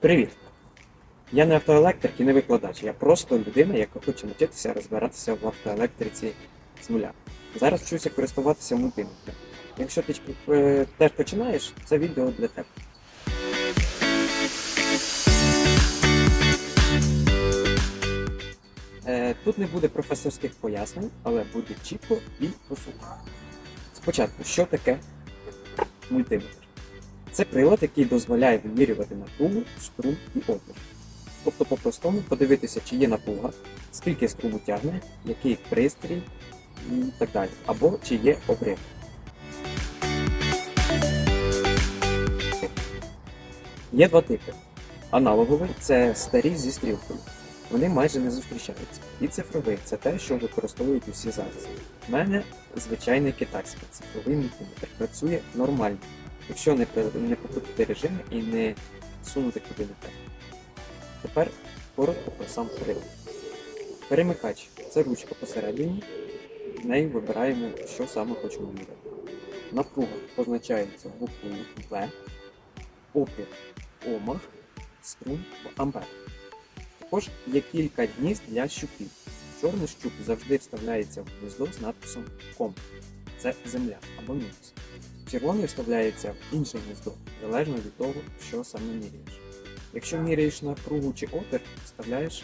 Привіт! Я не автоелектрик і не викладач, я просто людина, яка хоче навчитися розбиратися в автоелектриці з нуля. Зараз вчуся користуватися мультиметром. Якщо ти е, теж починаєш, це відео для тебе. Е, Тут не буде професорських пояснень, але буде чітко і по суті. Спочатку, що таке мультиметр? Це прилад, який дозволяє вимірювати напругу, струм і опір. Тобто, по-простому подивитися, чи є напруга, скільки струму тягне, який пристрій і так далі, або чи є обрив. Є два типи. Аналоговий це старі зі стрілкою. Вони майже не зустрічаються. І цифровий це те, що використовують усі зараз. У мене звичайний китайський цифровий мультиметр працює нормально, якщо не, не попутати режими і не сунути куди. Тепер коротко про сам прилад. Перемикач це ручка посередині, нею вибираємо, що саме хочемо міряти. Напруга позначається буквою В, опір омах, струм в ампер. Також є кілька гнізд для щупів. Чорний щуп завжди вставляється в гніздо з надписом ком. Це земля або мінус. Червоний вставляється в інше гніздо, залежно від того, що саме міряєш. Якщо міряєш напругу чи опір, вставляєш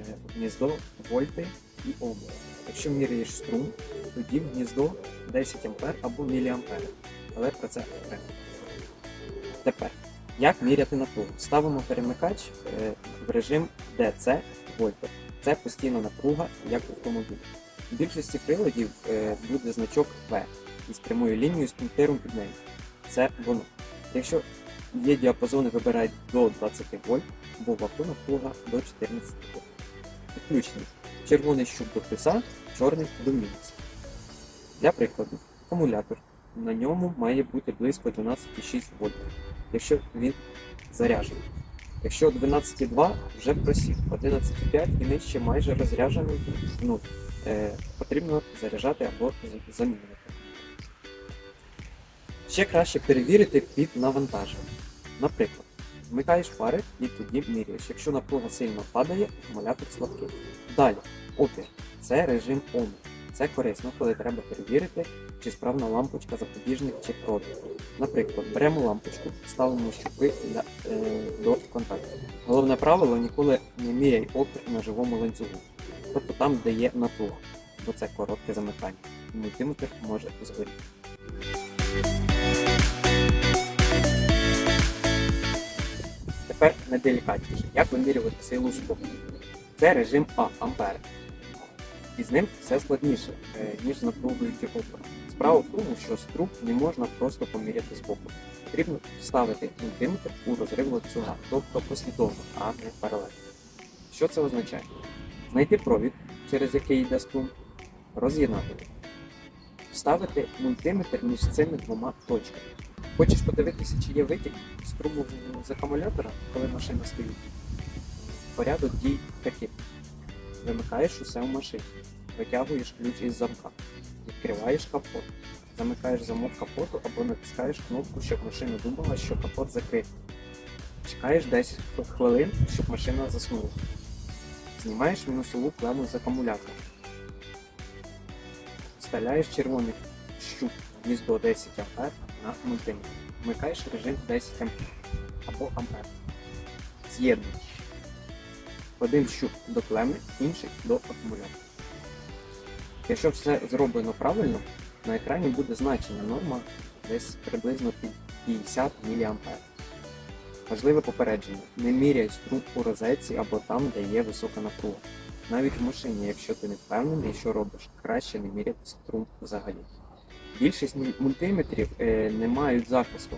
е, в гніздо вольти і оми. Якщо міряєш струм, тоді в гніздо 10 А або мА. Але про це окремо. Тепер, як міряти напругу? Ставимо перемикач е, в режим DC вольти. Це постійна напруга, як в автомобілі. У більшості приладів е, буде значок V із прямою лінією з пунктиром під нею. Це воно. Якщо є діапазони, вибирають до 20 вольт, бо в авто напруга до 14 вольт. Підключення. Червоний щуп до плюса, чорний до мінуса. Для прикладу, акумулятор. На ньому має бути близько 12,6 вольт, якщо він заряджений. Якщо 12,2 вже просів, 11,5 і нижче майже розряджений, ну, е, потрібно заряджати або замінювати. Ще краще перевірити під навантаженням. Наприклад, вмикаєш фари і тоді міряєш. Якщо напруга сильно падає, акумулятор слабкий. Далі, опір. Це режим Ом. Це корисно, коли треба перевірити, чи справна лампочка запобіжник чи проти. Наприклад, беремо лампочку, ставимо щупи для, е, до контакту. Головне правило ніколи не міряй опір на живому ланцюгу, тобто там, де є напруга, бо це коротке замикання. Мультиметр може згоріти. Тепер найделікатніше. Як вимірювати силу струму? Це режим А ампери. І з ним все складніше, е, ніж з напругою. Справа в тому, що струм не можна просто поміряти з боку. Потрібно вставити мультиметр у розрив ланцюга, тобто послідовно, а не паралельно. Що це означає? Знайти провід, через який йде струм, роз'єднати. Вставити мультиметр між цими двома точками. Хочеш подивитися, чи є витік струму з акумулятора, коли машина стоїть? Порядок дій такий. Вимикаєш усе в машині, витягуєш ключ із замка, відкриваєш капот, замикаєш замок капоту або натискаєш кнопку, щоб машина думала, що капот закритий. Чекаєш 10 хвилин, щоб машина заснула. Знімаєш мінусову клему з акумулятора. Вставляєш червоний щуп в гніздо 10 А на мультиметр. Вмикаєш режим 10 А або ампер. З'єднуєш. Один щуп до клеми, інший до акумулятора. Якщо все зроблено правильно, на екрані буде значення норма десь приблизно 50 мА. Важливе попередження: не міряй струм у розетці або там, де є висока напруга. Навіть в машині, якщо ти не впевнений, що робиш, краще не міряти струм взагалі. Більшість мультиметрів е, не мають захисту.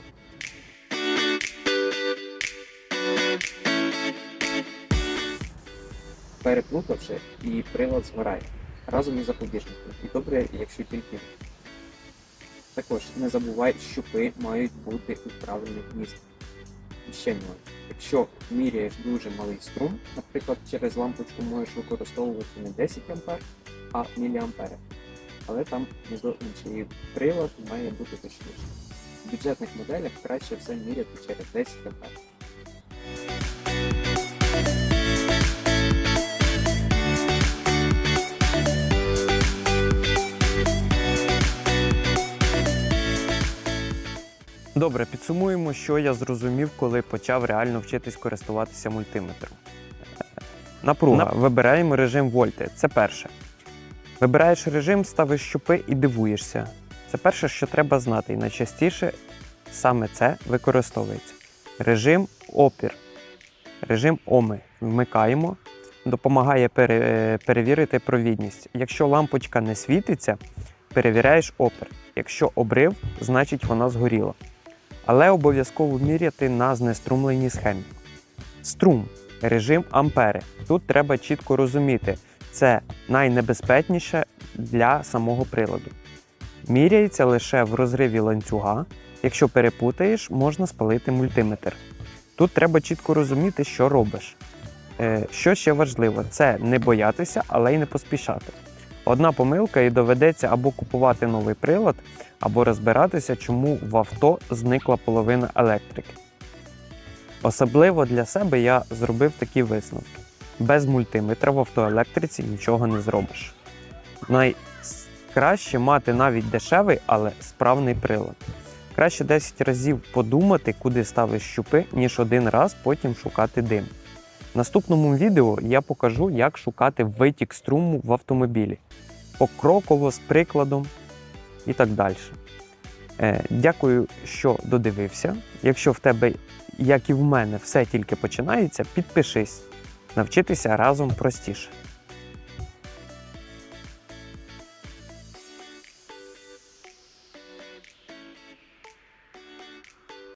Переплутавши, і прилад згорає разом із запобіжником. І добре, якщо тільки. Також не забувай, щупи мають бути у правильних місцях. Ще нюанс. Якщо міряєш дуже малий струм, наприклад, через лампочку можеш використовувати не 10 А, а міліампери але там інший прилад має бути точніше. В бюджетних моделях краще все міряти через 10 15 Добре, підсумуємо, що я зрозумів, коли почав реально вчитись користуватися мультиметром. Напруга. Нап... Вибираємо режим вольти. Це перше. Вибираєш режим, ставиш щупи і дивуєшся. Це перше, що треба знати, і найчастіше саме це використовується. Режим опір. Режим ОМИ. Вмикаємо, допомагає пере- перевірити провідність. Якщо лампочка не світиться, перевіряєш опір. Якщо обрив, значить вона згоріла. Але обов'язково міряти на знеструмленій схемі. Струм, режим ампери. Тут треба чітко розуміти, це найнебезпечніше для самого приладу. Міряється лише в розриві ланцюга. Якщо перепутаєш, можна спалити мультиметр. Тут треба чітко розуміти, що робиш. Е, Що ще важливо, це не боятися, але й не поспішати. Одна помилка і доведеться або купувати новий прилад, або розбиратися, чому в авто зникла половина електрики. Особливо для себе я зробив такі висновки: без мультиметра в автоелектриці нічого не зробиш. Найкраще мати навіть дешевий, але справний прилад. Краще 10 разів подумати, куди ставиш щупи, ніж один раз потім шукати дим. В наступному відео я покажу, як шукати витік струму в автомобілі. Покроково з прикладом і так далі. Е, дякую, що додивився. Якщо в тебе, як і в мене, все тільки починається, підпишись. Навчитися разом простіше.